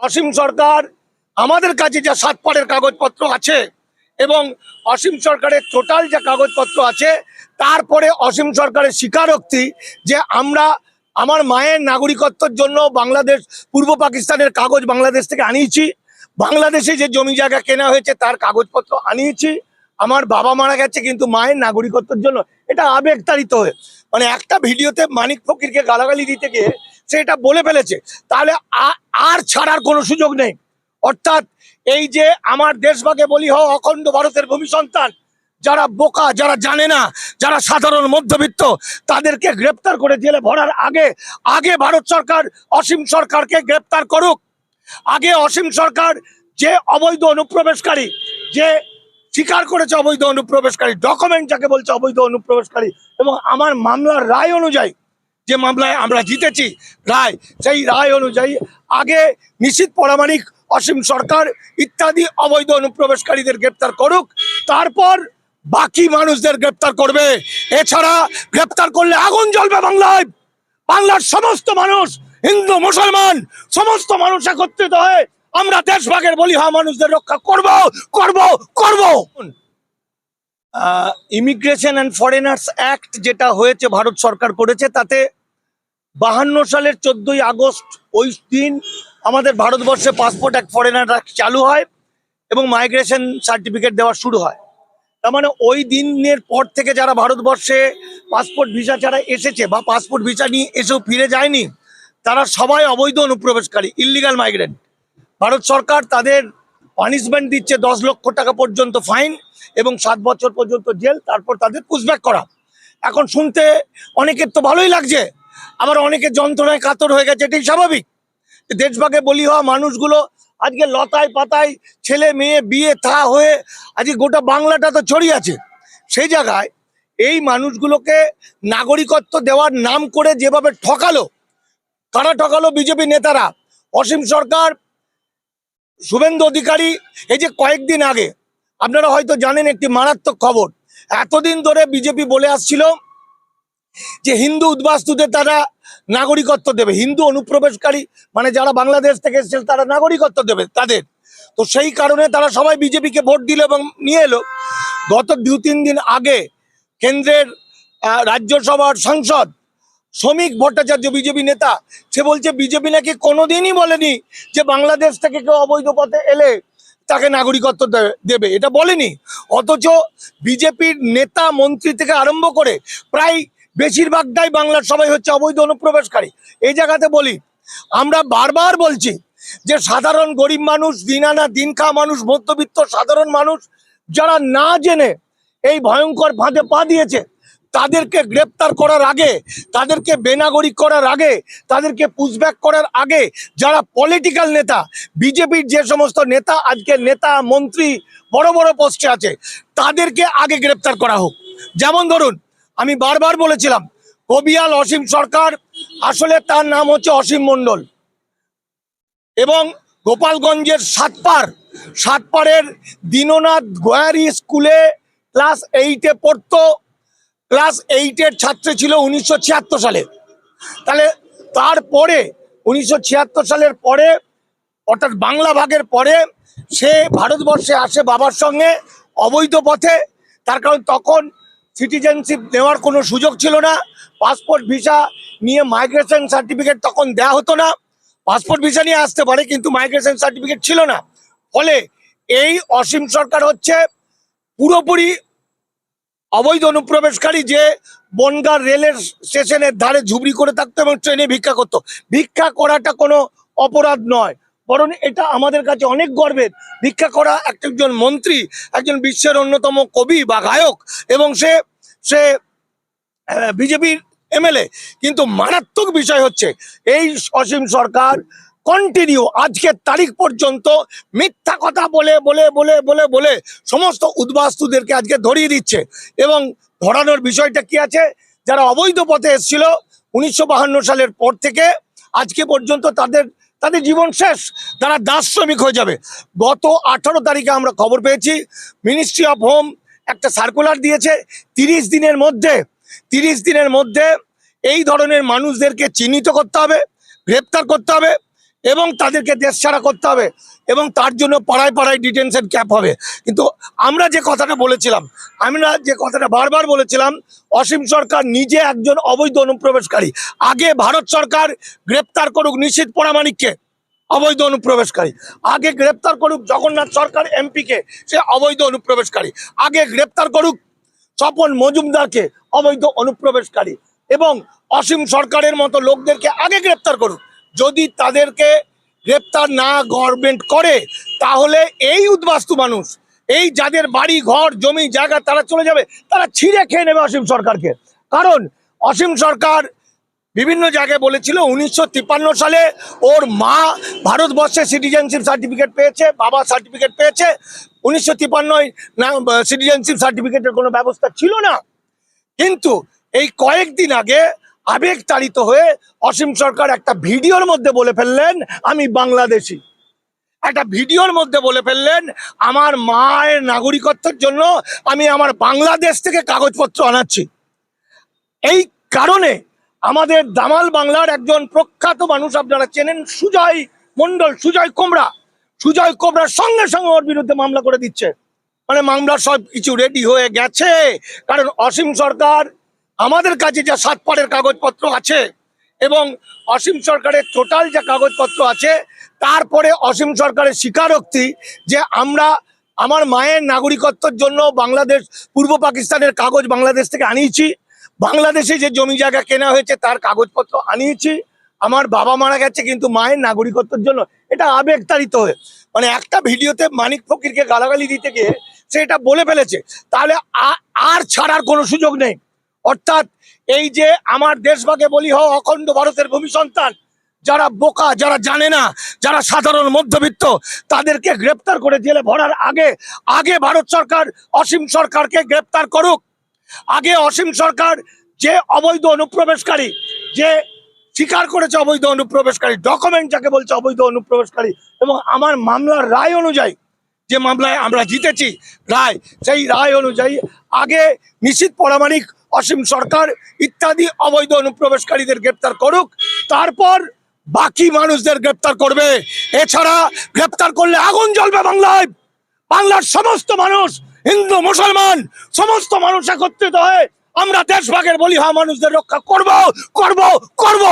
অসীম সরকার আমাদের কাছে যা সাত পাড়ের কাগজপত্র আছে এবং অসীম সরকারের টোটাল যা কাগজপত্র আছে, তারপরে অসীম সরকারের স্বীকারোক্তি যে আমরা আমার মায়ের নাগরিকত্বর জন্য বাংলাদেশ, পূর্ব পাকিস্তানের কাগজ বাংলাদেশ থেকে আনিয়েছি। বাংলাদেশে যে জমি জায়গা কেনা হয়েছে, তার কাগজপত্র আনিয়েছি। আমার বাবা মারা গেছে, কিন্তু মায়ের নাগরিকত্বের জন্য। এটা আবেগতাড়িত হয়ে মানে একটা ভিডিওতে মানিক ফকিরকে গালাগালি দিতে গিয়ে সে এটা বলে ফেলেছে। তাহলে আর ছাড়ার কোনো সুযোগ নেই। অর্থাৎ এই যে আমার দেশভাগে বলি হও, অখণ্ড ভারতের ভূমি সন্তান, যারা বোকা, যারা জানে না, যারা সাধারণ মধ্যবিত্ত, তাদেরকে গ্রেপ্তার করে জেলে ভরার আগে আগে ভারত সরকার অসীম সরকারকে গ্রেপ্তার করুক। আগে অসীম সরকার যে অবৈধ অনুপ্রবেশকারী, যে স্বীকার করেছে অবৈধ অনুপ্রবেশকারী ডকুমেন্ট যাকে বলছে অবৈধ অনুপ্রবেশকারী, এবং আমার মামলার রায় অনুযায়ী যে মামলায় আমরা জিতেছি। রায়, সেই রায় অনুযায়ী আগে নিশ্চিত পরামাণিক অসীম সরকার ইত্যাদি অবৈধ অনুপ্রবেশকারীদের গ্রেপ্তার করুক, তারপর বাকি মানুষদের গ্রেপ্তার করবে। এছাড়া গ্রেপ্তার করলে আগুন জ্বলবে বাংলায়। বাংলার সমস্ত মানুষ, হিন্দু, মুসলমান, সমস্ত মানুষ একত্রিত হয়ে আমরা দেশভাগের বলি হওয়া মানুষদের রক্ষা করব করব করব। ইমিগ্রেশন অ্যান্ড ফরেনার্স অ্যাক্ট যেটা হয়েছে, ভারত সরকার করেছে, তাতে বাহান্ন সালের চোদ্দই আগস্ট ওই দিন আমাদের ভারতবর্ষে পাসপোর্ট অ্যাক্ট ফরেনার চালু হয় এবং মাইগ্রেশন সার্টিফিকেট দেওয়া শুরু হয়। তার মানে ওই দিনের পর থেকে যারা ভারতবর্ষে পাসপোর্ট ভিসা ছাড়া এসেছে বা পাসপোর্ট ভিসা নিয়ে এসেও ফিরে যায়নি, তারা সবাই অবৈধ অনুপ্রবেশকারী ইল্লিগাল মাইগ্রেন্ট ভারত সরকার তাদের পানিশমেন্ট দিচ্ছে দশ লক্ষ টাকা পর্যন্ত ফাইন এবং সাত বছর পর্যন্ত জেল, তারপর তাদের পুষব্যাক করা। এখন শুনতে অনেকের তো ভালোই লাগছে আবার অনেকের যন্ত্রণায় কাতর হয়ে গেছে, এটাই স্বাভাবিক। দেশভাগে বলি হওয়া মানুষগুলো আজকে লতায় পাতায় ছেলে, মেয়ে, বিয়ে, থা হয়ে আজকে গোটা বাংলাটা তো ছড়িয়ে আছে। সেই জায়গায় এই মানুষগুলোকে নাগরিকত্ব দেওয়ার নাম করে যেভাবে ঠকালো, কারা ঠকালো বিজেপি নেতারা? অসীম সরকার, শুভেন্দু অধিকারী, এই যে কয়েকদিন আগে, আপনারা হয়তো জানেন একটি মারাত্মক খবর, এতদিন ধরে বিজেপি বলে আসছিল যে হিন্দু উদ্বাস্তুদের তারা নাগরিকত্ব দেবে। হিন্দু অনুপ্রবেশকারী মানে যারা বাংলাদেশ থেকে এসেছে তারা নাগরিকত্ব দেবে তাদের। তো সেই কারণে তারা সবাই বিজেপিকে ভোট দিল এবং নিয়ে এলো। গত দু তিন দিন আগে কেন্দ্রের রাজ্যসভার সাংসদ শ্রমিক ভট্টাচার্য, বিজেপি নেতা, সে বলছে, বিজেপি নাকি কোনোদিনই বলেনি যে বাংলাদেশ থেকে কেউ অবৈধ পথে এলে তাকে নাগরিকত্ব দেবে। এটা বলেনি। অথচ বিজেপির নেতা, মন্ত্রী থেকে আরম্ভ করে প্রায় বেশিরভাগটাই বাংলার সবাই হচ্ছে অবৈধ অনুপ্রবেশকারী। এই জায়গাতে বলি, আমরা বারবার বলছি যে সাধারণ গরিব মানুষ দিন আনা দিন খাওয়া মানুষ, মধ্যবিত্ত সাধারণ মানুষ, যারা না জেনে এই ভয়ঙ্কর ফাঁদে পা দিয়েছে, তাদেরকে গ্রেপ্তার করার আগে, তাদেরকে বেনাগরিক করার আগে, তাদেরকে পুশব্যাক করার আগে, যারা পলিটিক্যাল নেতা, বিজেপির যে সমস্ত নেতা, আজকে নেতা, মন্ত্রী, বড় বড় পোস্টে আছে, তাদেরকে আগে গ্রেপ্তার করা হোক। যেমন ধরুন আমি বারবার বলেছিলাম, কবিয়াল অসীম সরকার, আসলে তার নাম হচ্ছে অসীম মণ্ডল। এবং গোপালগঞ্জের সাতপাড়, সাতপাড়ের দীননাথ গোয়ারি স্কুলে ক্লাস এইটে পড়তো। ক্লাস এইটের ছাত্র ছিল উনিশশো ছিয়াত্তর সালে। তাহলে তারপরে, উনিশশো ছিয়াত্তর সালের পরে, অর্থাৎ বাংলা ভাগের পরে, সে ভারতবর্ষে আসে বাবার সঙ্গে অবৈধ পথে। তার কারণ তখন সিটিজেনশিপ নেওয়ার কোনো সুযোগ ছিল না। পাসপোর্ট ভিসা নিয়ে মাইগ্রেশন সার্টিফিকেট তখন দেওয়া হতো না। পাসপোর্ট ভিসা নিয়ে আসতে পারে কিন্তু মাইগ্রেশন সার্টিফিকেট ছিল না। ফলে এই অসীম সরকার হচ্ছে পুরোপুরি অবৈধ অনুপ্রবেশকারী যে বনগাঁ রেলের স্টেশনের ধারে ঝুবড়ি করে থাকতো এবং ট্রেনে ভিক্ষা করতো। ভিক্ষা করাটা কোনো অপরাধ নয়। বরং এটা আমাদের কাছে অনেক গর্বের। ভিক্ষা করা একজন মন্ত্রী, একজন বিশ্বের অন্যতম কবি বা গায়ক এবং সে সে বিজেপির এমএলএ। কিন্তু মারাত্মক বিষয় হচ্ছে, এই অসীম সরকার কন্টিনিউ আজকের তারিখ পর্যন্ত মিথ্যা কথা বলে বলে বলে বলে বলে সমস্ত উদ্বাস্তুদেরকে আজকে ধরিয়ে দিচ্ছে। এবং ধরানোর বিষয়টা কি আছে? যারা অবৈধ পথে এসেছিল, উনিশশো সালের পর থেকে আজকে পর্যন্ত তাদের তাদের জীবন শেষ। তারা দাস শ্রমিক হয়ে যাবে। গত আঠারো তারিখে আমরা খবর পেয়েছি মিনিস্ট্রি অফ হোম একটা সার্কুলার দিয়েছে, তিরিশ দিনের মধ্যে, তিরিশ দিনের মধ্যে এই ধরনের মানুষদেরকে চিহ্নিত করতে হবে, গ্রেপ্তার করতে হবে। এবং তাদেরকে দেশ ছাড়া করতে হবে এবং তার জন্য পাড়ায় পাড়ায় ডিটেনশন ক্যাপ হবে। কিন্তু আমরা যে কথাটা বলেছিলাম, আমরা যে কথাটা বারবার বলেছিলাম, অসীম সরকার নিজে একজন অবৈধ অনুপ্রবেশকারী। আগে ভারত সরকার গ্রেপ্তার করুক নিশ্চিত পরামানিককে অবৈধ অনুপ্রবেশকারী। আগে গ্রেপ্তার করুক জগন্নাথ সরকার এমপিকে, সে অবৈধ অনুপ্রবেশকারী। আগে গ্রেপ্তার করুক স্বপন মজুমদারকে অবৈধ অনুপ্রবেশকারী। এবং অসীম সরকারের মতো লোকদেরকে আগে গ্রেপ্তার করুক। যদি তাদেরকে গ্রেপ্তার না গভর্নমেন্ট করে, তাহলে এই উদ্বাস্তু মানুষ, এই যাদের বাড়ি, ঘর, জমি, জায়গা তারা চলে যাবে, তারা ছিঁড়ে খেয়ে নেবে অসীম সরকারকে। কারণ অসীম সরকার বিভিন্ন জায়গায় বলেছিল উনিশশো তিপ্পান্ন সালে ওর মা ভারতবর্ষে সিটিজেনশিপ সার্টিফিকেট পেয়েছে, বাবা সার্টিফিকেট পেয়েছে। উনিশশো তিপ্পান্নয় না সিটিজেনশিপ সার্টিফিকেটের কোনো ব্যবস্থা ছিল না। কিন্তু এই কয়েকদিন আগে আবেগ তাড়িত হয়ে অসীম সরকার একটা ভিডিওর মধ্যে বলে ফেললেন, আমি বাংলাদেশি। একটা ভিডিওর মধ্যে বলে ফেললেন, আমার মায়ের নাগরিকত্বের জন্য আমি আমার বাংলাদেশ থেকে কাগজপত্র আনাচ্ছি। এই কারণে আমাদের দামাল বাংলার একজন প্রখ্যাত মানুষ আপনারা চেনেন, সুজয় মন্ডল সুজয় কোমরা সুজয় কোমরার সঙ্গে সঙ্গে ওর বিরুদ্ধে মামলা করে দিচ্ছে। মানে মামলার সব কিছু রেডি হয়ে গেছে, কারণ অসীম সরকার আমাদের কাছে যা সাত পাড়ের কাগজপত্র আছে এবং অসীম সরকারের টোটাল যা কাগজপত্র আছে, তারপরে অসীম সরকারের স্বীকারোক্তি যে আমরা আমার মায়ের নাগরিকত্বর জন্য বাংলাদেশ, পূর্ব পাকিস্তানের কাগজ বাংলাদেশ থেকে আনিয়েছি। বাংলাদেশে যে জমি জায়গা কেনা হয়েছে, তার কাগজপত্র আনিয়েছি। আমার বাবা মারা গেছে, কিন্তু মায়ের নাগরিকত্বের জন্য। এটা আবেগতাড়িত হয়ে। মানে একটা ভিডিওতে মানিক ফকিরকে গালাগালি দিতে গিয়ে সে এটা বলে ফেলেছে। তাহলে আর ছাড়ার কোনো সুযোগ নেই। অর্থাৎ এই যে আমার দেশভাগে বলি হও অখণ্ড ভারতের ভূমি সন্তান, যারা বোকা, যারা জানে না, যারা সাধারণ মধ্যবিত্ত, তাদেরকে গ্রেপ্তার করে জেলে ভরার আগে আগে ভারত সরকার অসীম সরকারকে গ্রেপ্তার করুক। আগে অসীম সরকার যে অবৈধ অনুপ্রবেশকারী, যে স্বীকার করেছে অবৈধ অনুপ্রবেশকারী ডকুমেন্ট যাকে বলছে অবৈধ অনুপ্রবেশকারী, এবং আমার মামলার রায় অনুযায়ী যে মামলায় আমরা জিতেছি, রায় সেই রায় অনুযায়ী আগে নিশ্চিত পরামানিক অসীম সরকার ইত্যাদি অবৈধ অনুপ্রবেশকারীদের গ্রেপ্তার করুক, তারপর বাকি মানুষদের গ্রেপ্তার করবে। এছাড়া গ্রেপ্তার করলে আগুন জ্বলবে বাংলায়। বাংলার সমস্ত মানুষ, হিন্দু, মুসলমান, সমস্ত মানুষ একত্রিত হয়ে আমরা দেশভাগের বলি হা মানুষদের রক্ষা করব করব করব।